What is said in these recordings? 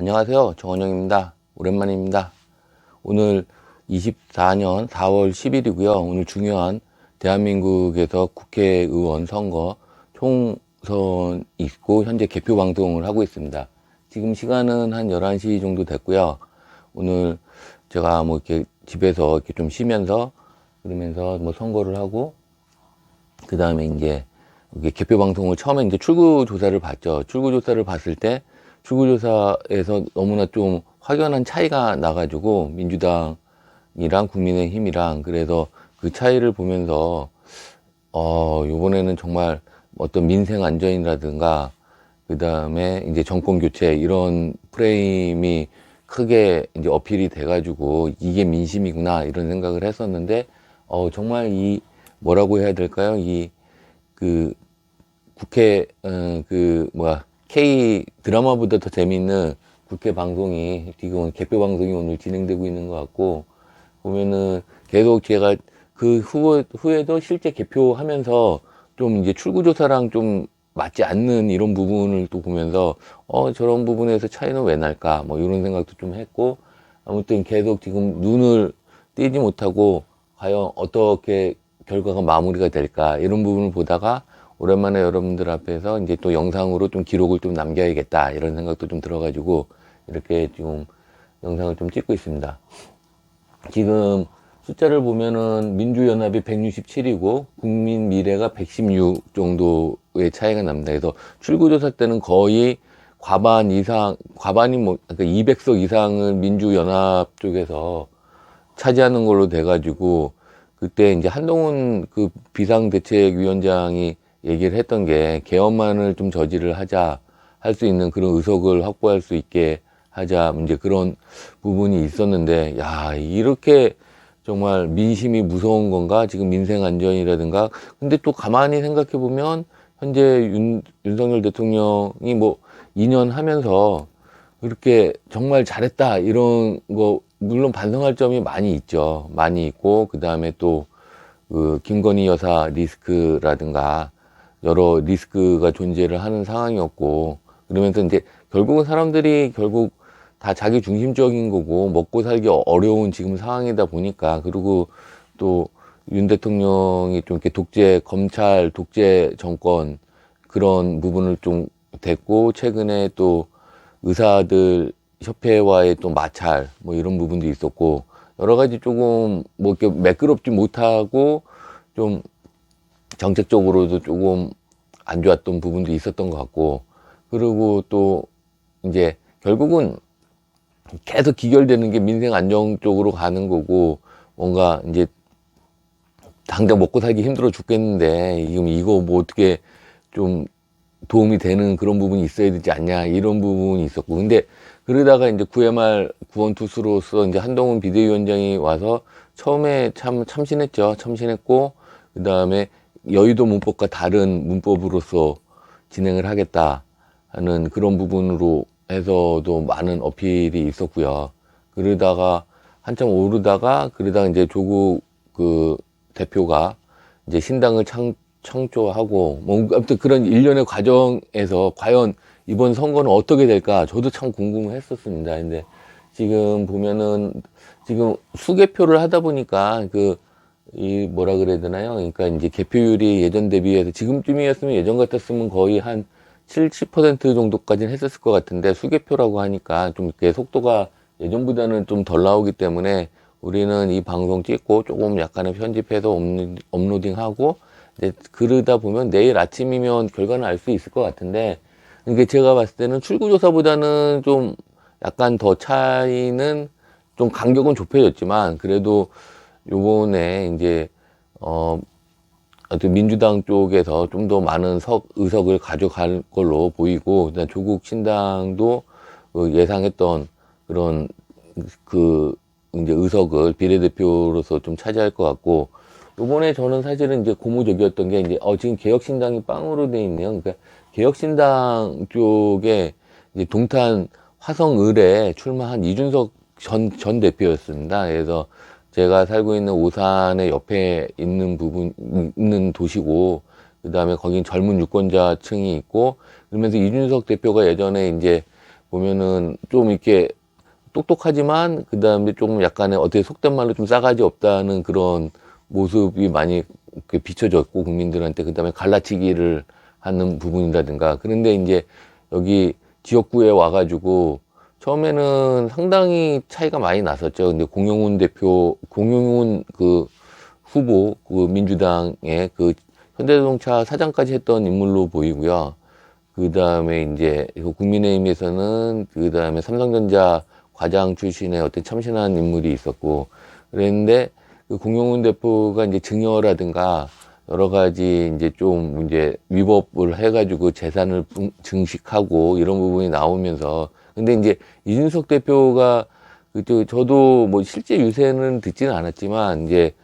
안녕하세요. 정원영입니다. 오랜만입니다. 오늘 24년 4월 10일이고요. 오늘 중요한 대한민국에서 국회의원 선거 총선 있고 현재 개표 방송을 하고 있습니다. 지금 시간은 한 11시 정도 됐고요. 오늘 제가 뭐 이렇게 집에서 이렇게 좀 쉬면서 그러면서 뭐 선거를 하고 그 다음에 이제 개표 방송을 처음에 이제 출구 조사를 봤죠. 출구 조사를 봤을 때 출구 조사에서 너무나 좀 확연한 차이가 나가지고 민주당이랑 국민의힘이랑 그래서 그 차이를 보면서 어 이번에는 정말 어떤 민생 안전이라든가 그 다음에 이제 정권 교체 이런 프레임이 크게 이제 어필이 돼가지고 이게 민심이구나 이런 생각을 했었는데 어 정말 이 뭐라고 해야 될까요? 이 그 국회 어, 그 뭐야 K 드라마보다 더 재밌는 국회 방송이 지금 개표 방송이 오늘 진행되고 있는 것 같고 보면은 계속 제가 그 후, 후에도 실제 개표하면서 좀 이제 출구조사랑 좀 맞지 않는 이런 부분을 또 보면서 어 저런 부분에서 차이는 왜 날까? 뭐 이런 생각도 좀 했고 아무튼 계속 지금 눈을 띄지 못하고 과연 어떻게 결과가 마무리가 될까? 이런 부분을 보다가 오랜만에 여러분들 앞에서 이제 또 영상으로 좀 기록을 좀 남겨야겠다 이런 생각도 좀 들어가지고 이렇게 지금 영상을 좀 찍고 있습니다. 지금 숫자를 보면은 민주연합이 167이고 국민 미래가 116 정도의 차이가 납니다. 그래서 출구조사 때는 거의 과반 이상, 과반이 뭐, 그러니까 200석 이상을 민주연합 쪽에서 차지하는 걸로 돼가지고 그때 이제 한동훈 그 비상대책위원장이 얘기를 했던 게 개헌만을 좀 저지를 하자 할 수 있는 그런 의석을 확보할 수 있게 하자 이제 그런 부분이 있었는데 야 이렇게 정말 민심이 무서운 건가? 지금 민생 안전이라든가? 근데 또 가만히 생각해 보면 현재 윤, 윤석열 대통령이 뭐 2년 하면서 이렇게 정말 잘했다 이런 거 물론 반성할 점이 많이 있죠. 많이 있고 그 다음에 또 그 김건희 여사 리스크라든가 여러 리스크가 존재를 하는 상황이었고 그러면서 이제 결국은 사람들이 결국 다 자기 중심적인 거고 먹고 살기 어려운 지금 상황이다 보니까 그리고 또 윤 대통령이 좀 이렇게 독재 검찰 독재 정권 그런 부분을 좀 됐고 최근에 또 의사들 협회와의 또 마찰 뭐 이런 부분도 있었고 여러 가지 조금 뭐 이렇게 매끄럽지 못하고 좀 정책적으로도 조금 안 좋았던 부분도 있었던 것 같고 그리고 또 이제 결국은 계속 기결되는 게 민생 안정 쪽으로 가는 거고 뭔가 이제 당장 먹고 살기 힘들어 죽겠는데 지금 이거 뭐 어떻게 좀 도움이 되는 그런 부분이 있어야 되지 않냐 이런 부분이 있었고 근데 그러다가 이제 9회 말 구원 투수로서 이제 한동훈 비대위원장이 와서 처음에 참 참신했죠. 참신했고 그 다음에 여의도 문법과 다른 문법으로서 진행을 하겠다 하는 그런 부분으로 해서도 많은 어필이 있었고요. 그러다가 한참 오르다가 그러다가 이제 조국 그 대표가 이제 신당을 창, 창조하고 뭐 아무튼 그런 일련의 과정에서 과연 이번 선거는 어떻게 될까 저도 참 궁금했었습니다. 근데 지금 보면은 지금 수개표를 하다 보니까 그 이 뭐라 그래야 되나요? 그러니까 이제 개표율이 예전 대비해서 지금쯤이었으면 예전 같았으면 거의 한 70% 정도까지는 했었을 것 같은데 수개표라고 하니까 좀 이렇게 속도가 예전보다는 좀 덜 나오기 때문에 우리는 이 방송 찍고 조금 약간은 편집해서 업로딩하고 이제 그러다 보면 내일 아침이면 결과는 알 수 있을 것 같은데 이게 제가 봤을 때는 출구조사보다는 좀 약간 더 차이는 좀 간격은 좁혀졌지만 그래도 요번에 이제 어 민주당 쪽에서 좀 더 많은 석 의석을 가져갈 걸로 보이고 그다음 조국 신당도 그 예상했던 그런 그 이제 의석을 비례대표로서 좀 차지할 것 같고 요번에 저는 사실은 이제 고무적이었던 게 이제 어 지금 개혁신당이 빵으로 돼 있네요. 그러니까 개혁신당 쪽에 이제 동탄 화성을에 출마한 이준석 전, 전 대표였습니다. 그래서 제가 살고 있는 오산의 옆에 있는 부분, 있는 도시고, 그 다음에 거긴 젊은 유권자층이 있고, 그러면서 이준석 대표가 예전에 이제 보면은 좀 이렇게 똑똑하지만 그 다음에 조금 약간의 어떻게 속된 말로 좀 싸가지 없다는 그런 모습이 많이 비춰졌고 국민들한테 그 다음에 갈라치기를 하는 부분이라든가. 그런데 이제 여기 지역구에 와가지고 처음에는 상당히 차이가 많이 났었죠. 근데 공영훈 대표, 공영훈 그 후보, 그 민주당의 그 현대자동차 사장까지 했던 인물로 보이고요. 그 다음에 이제 국민의힘에서는 그 다음에 삼성전자 과장 출신의 어떤 참신한 인물이 있었고 그랬는데 그 공용훈 대표가 이제 증여라든가 여러 가지 이제 좀 이제 위법을 해가지고 재산을 분- 증식하고 이런 부분이 나오면서 근데 이제 이준석 대표가 그저 저도 뭐 실제 유세는 듣지는 않았지만 이제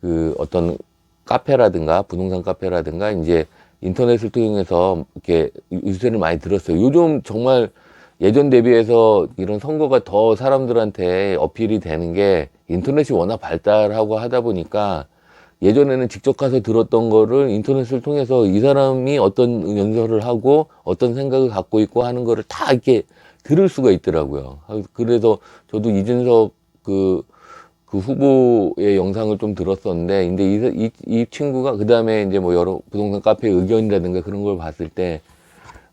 그 어떤 카페라든가 부동산 카페라든가 이제 인터넷을 통해서 이렇게 유세를 많이 들었어요. 요즘 정말 예전 대비해서 이런 선거가 더 사람들한테 어필이 되는 게 인터넷이 워낙 발달하고 하다 보니까 예전에는 직접 가서 들었던 거를 인터넷을 통해서 이 사람이 어떤 연설을 하고 어떤 생각을 갖고 있고 하는 거를 다 이렇게 들을 수가 있더라고요. 그래서 저도 이준석 그, 그 후보의 영상을 좀 들었었는데, 근데 이, 이, 이 친구가 그 다음에 이제 뭐 여러 부동산 카페 의견이라든가 그런 걸 봤을 때,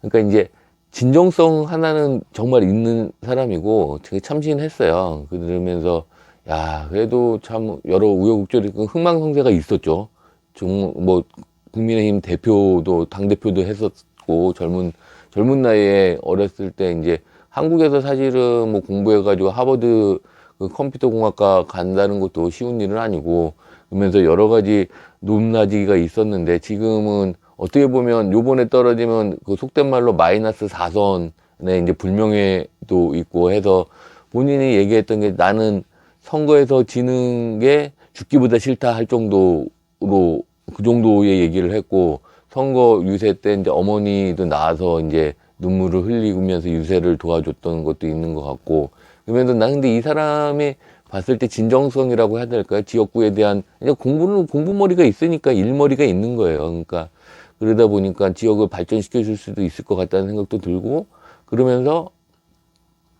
그러니까 이제 진정성 하나는 정말 있는 사람이고 되게 참신했어요. 그러면서 야 그래도 참 여러 우여곡절이 그 흥망성쇠가 있었죠. 좀뭐 국민의힘 대표도 당 대표도 했었고 젊은 젊은 나이에 어렸을 때 이제 한국에서 사실은 뭐 공부해가지고 하버드 그 컴퓨터 공학과 간다는 것도 쉬운 일은 아니고 그러면서 여러 가지 높낮이가 있었는데 지금은 어떻게 보면 요번에 떨어지면 그 속된 말로 마이너스 사선에 이제 불명예도 있고 해서 본인이 얘기했던 게 나는 선거에서 지는 게 죽기보다 싫다 할 정도로 그 정도의 얘기를 했고 선거 유세 때 이제 어머니도 나와서 이제 눈물을 흘리면서 유세를 도와줬던 것도 있는 것 같고 그러면서 나 근데 이 사람이 봤을 때 진정성이라고 해야 될까요? 지역구에 대한 공부는 공부머리가 있으니까 일머리가 있는 거예요. 그러니까 그러다 보니까 지역을 발전시켜 줄 수도 있을 것 같다는 생각도 들고 그러면서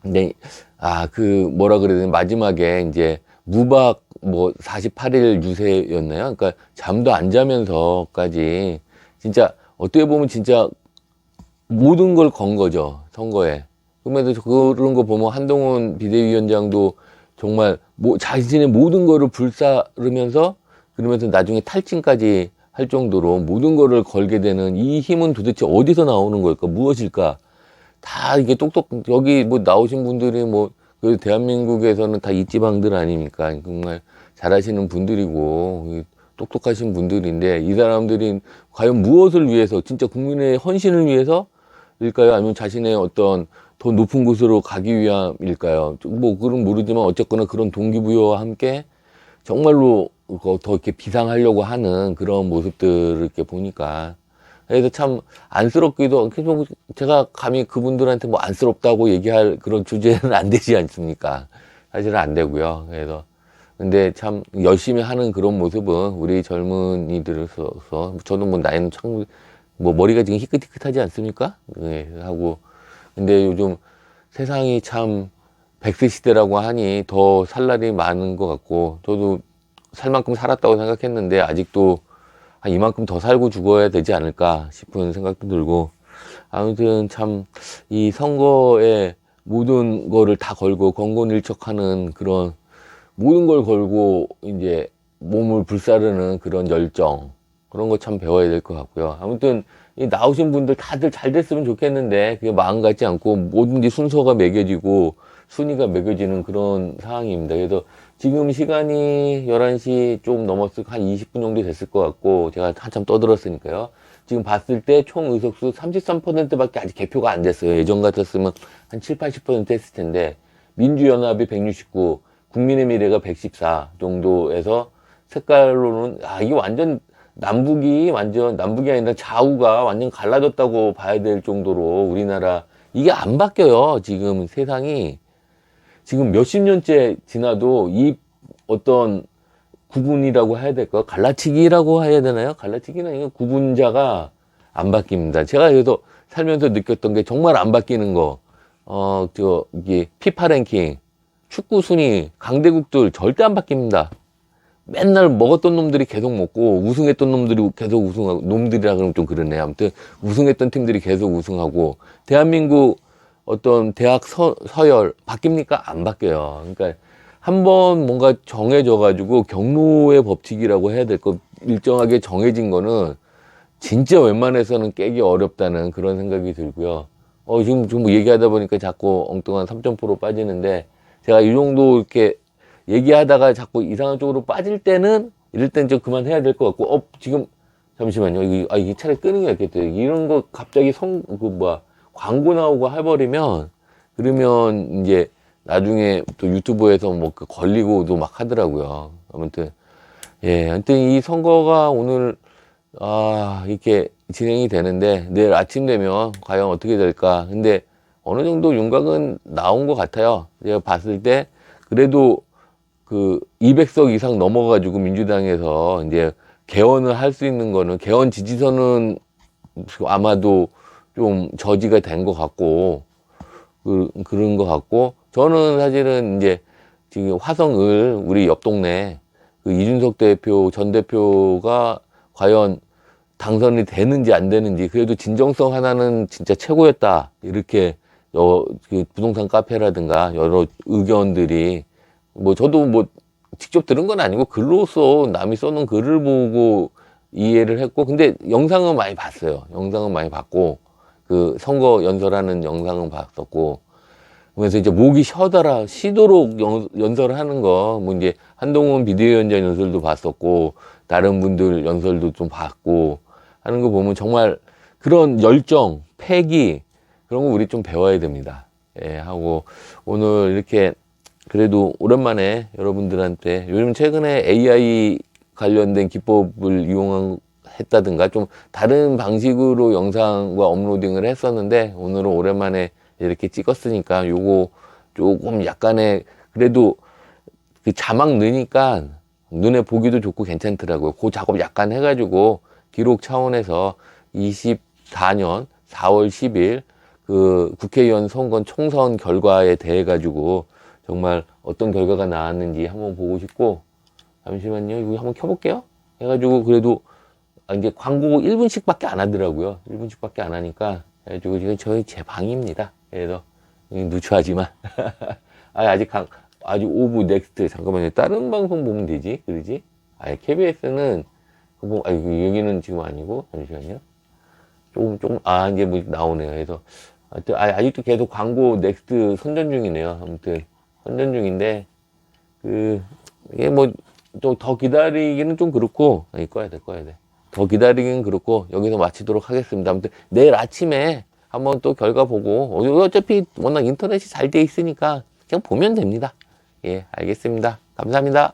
네, 아, 그, 뭐라 그래야 되나, 마지막에 이제 무박 뭐 48일 유세였나요? 그러니까 잠도 안 자면서까지 진짜 어떻게 보면 진짜 모든 걸 건 거죠, 선거에. 그러면서 그런 거 보면 한동훈 비대위원장도 정말 뭐 자신의 모든 거를 불사르면서 그러면서 나중에 탈진까지 할 정도로 모든 거를 걸게 되는 이 힘은 도대체 어디서 나오는 걸까? 무엇일까? 다 이게 똑똑 여기 뭐 나오신 분들이 뭐 그 대한민국에서는 다 이지방들 아닙니까? 정말 잘하시는 분들이고 이 똑똑하신 분들인데 이 사람들이 과연 무엇을 위해서 진짜 국민의 헌신을 위해서 일까요? 아니면 자신의 어떤 더 높은 곳으로 가기 위함일까요? 뭐 그건 모르지만 어쨌거나 그런 동기부여와 함께 정말로 더 이렇게 비상하려고 하는 그런 모습들을 이렇게 보니까 그래서 참 안쓰럽기도 그래서 제가 감히 그분들한테 뭐 안쓰럽다고 얘기할 그런 주제는 안 되지 않습니까? 사실은 안 되고요. 그래서 근데 참 열심히 하는 그런 모습은 우리 젊은이들로서 저도 뭐 나이는 참 뭐 머리가 지금 희끗희끗하지 않습니까? 네, 하고 근데 요즘 세상이 참 백세 시대라고 하니 더 살 날이 많은 것 같고 저도 살 만큼 살았다고 생각했는데 아직도 한 이만큼 더 살고 죽어야 되지 않을까 싶은 생각도 들고 아무튼 참 이 선거에 모든 거를 다 걸고 건곤일척하는 그런 모든 걸 걸고 이제 몸을 불사르는 그런 열정 그런 거 참 배워야 될 것 같고요. 아무튼 이 나오신 분들 다들 잘 됐으면 좋겠는데 그게 마음 같지 않고 뭐든지 순서가 매겨지고 순위가 매겨지는 그런 상황입니다. 그래서 지금 시간이 11시 좀 넘었을 한 20분 정도 됐을 것 같고 제가 한참 떠들었으니까요. 지금 봤을 때 총 의석수 33%밖에 아직 개표가 안 됐어요. 예전 같았으면 한 7, 80% 했을 텐데 민주연합이 169, 국민의 미래가 114 정도에서 색깔로는 아 이게 완전 남북이 완전 남북이 아니라 좌우가 완전 갈라졌다고 봐야 될 정도로 우리나라 이게 안 바뀌어요. 지금 세상이 지금 몇십 년째 지나도 이 어떤 구분이라고 해야 될까? 갈라치기라고 해야 되나요? 갈라치기는 아니고 구분자가 안 바뀝니다. 제가 그래서 살면서 느꼈던 게 정말 안 바뀌는 거. 어, 저, 이게, 피파 랭킹, 축구 순위, 강대국들 절대 안 바뀝니다. 맨날 먹었던 놈들이 계속 먹고, 우승했던 놈들이 계속 우승하고, 놈들이라 그러면 좀 그러네. 아무튼, 우승했던 팀들이 계속 우승하고, 대한민국 어떤 대학 서, 서열, 바뀝니까? 안 바뀌어요. 그러니까, 한 번 뭔가 정해져 가지고, 경로의 법칙이라고 해야 될 거, 일정하게 정해진 거는, 진짜 웬만해서는 깨기 어렵다는 그런 생각이 들고요. 어, 지금 좀 얘기하다 보니까 자꾸 엉뚱한 3.4로 빠지는데, 제가 이 정도 이렇게 얘기하다가 자꾸 이상한 쪽으로 빠질 때는, 이럴 땐 좀 그만해야 될 것 같고, 어, 지금, 잠시만요. 이거, 아, 이게 차라리 끄는 게 낫겠다. 이런 거 갑자기 성, 그, 뭐야, 광고 나오고 해버리면, 그러면 이제 나중에 또 유튜브에서 뭐 그 걸리고도 막 하더라고요. 아무튼, 예, 하여튼 이 선거가 오늘, 아, 이렇게 진행이 되는데, 내일 아침 되면 과연 어떻게 될까. 근데 어느 정도 윤곽은 나온 것 같아요. 제가 봤을 때, 그래도 그 200석 이상 넘어가지고 민주당에서 이제 개헌을 할 수 있는 거는, 개헌 지지선은 아마도 좀 저지가 된 것 같고, 그, 그런 것 같고, 저는 사실은 이제 지금 화성을 우리 옆 동네 그 이준석 대표, 전 대표가 과연 당선이 되는지 안 되는지 그래도 진정성 하나는 진짜 최고였다. 이렇게 여, 그 부동산 카페라든가 여러 의견들이 뭐 저도 뭐 직접 들은 건 아니고 글로써 남이 써놓은 글을 보고 이해를 했고 근데 영상은 많이 봤어요. 영상은 많이 봤고 그 선거 연설하는 영상은 봤었고 그래서 이제 목이 쉬어더라 쉬도록 연, 연설을 하는 거 뭐 이제 한동훈 비대위원장 연설도 봤었고 다른 분들 연설도 좀 봤고 하는 거 보면 정말 그런 열정 패기 그런 거 우리 좀 배워야 됩니다 예 하고 오늘 이렇게 그래도 오랜만에 여러분들한테 요즘 최근에 AI 관련된 기법을 이용한 했다든가 좀 다른 방식으로 영상과 업로딩을 했었는데 오늘은 오랜만에 이렇게 찍었으니까 요거 조금 약간의 그래도 그 자막 넣으니까 눈에 보기도 좋고 괜찮더라고요. 그 작업 약간 해가지고 기록 차원에서 24년 4월 10일 그 국회의원 선거 총선 결과에 대해 가지고 정말 어떤 결과가 나왔는지 한번 보고 싶고 잠시만요. 이거 한번 켜볼게요. 해가지고 그래도 아, 이제 광고 1분씩 밖에 안 하더라고요. 1분씩 밖에 안 하니까 해가지고 지금 저희 제 방입니다. 그래서 누추하지만 아, 아직 강, 아직 오브 넥스트 잠깐만요. 다른 방송 보면 되지, 그러지? 아, KBS는 뭐, 아, 여기는 지금 아니고 잠시만요. 조금 조금 아 이제 뭐 나오네요. 그래서 아직도 계속 광고 넥스트 선전 중이네요. 아무튼 선전 중인데 그 이게 뭐 좀 더 기다리기는 좀 그렇고 아니 꺼야 돼 꺼야 돼. 더 기다리기는 그렇고 여기서 마치도록 하겠습니다. 아무튼 내일 아침에 한번 또 결과 보고 어, 어차피 워낙 인터넷이 잘 돼 있으니까 그냥 보면 됩니다. 예, 알겠습니다. 감사합니다.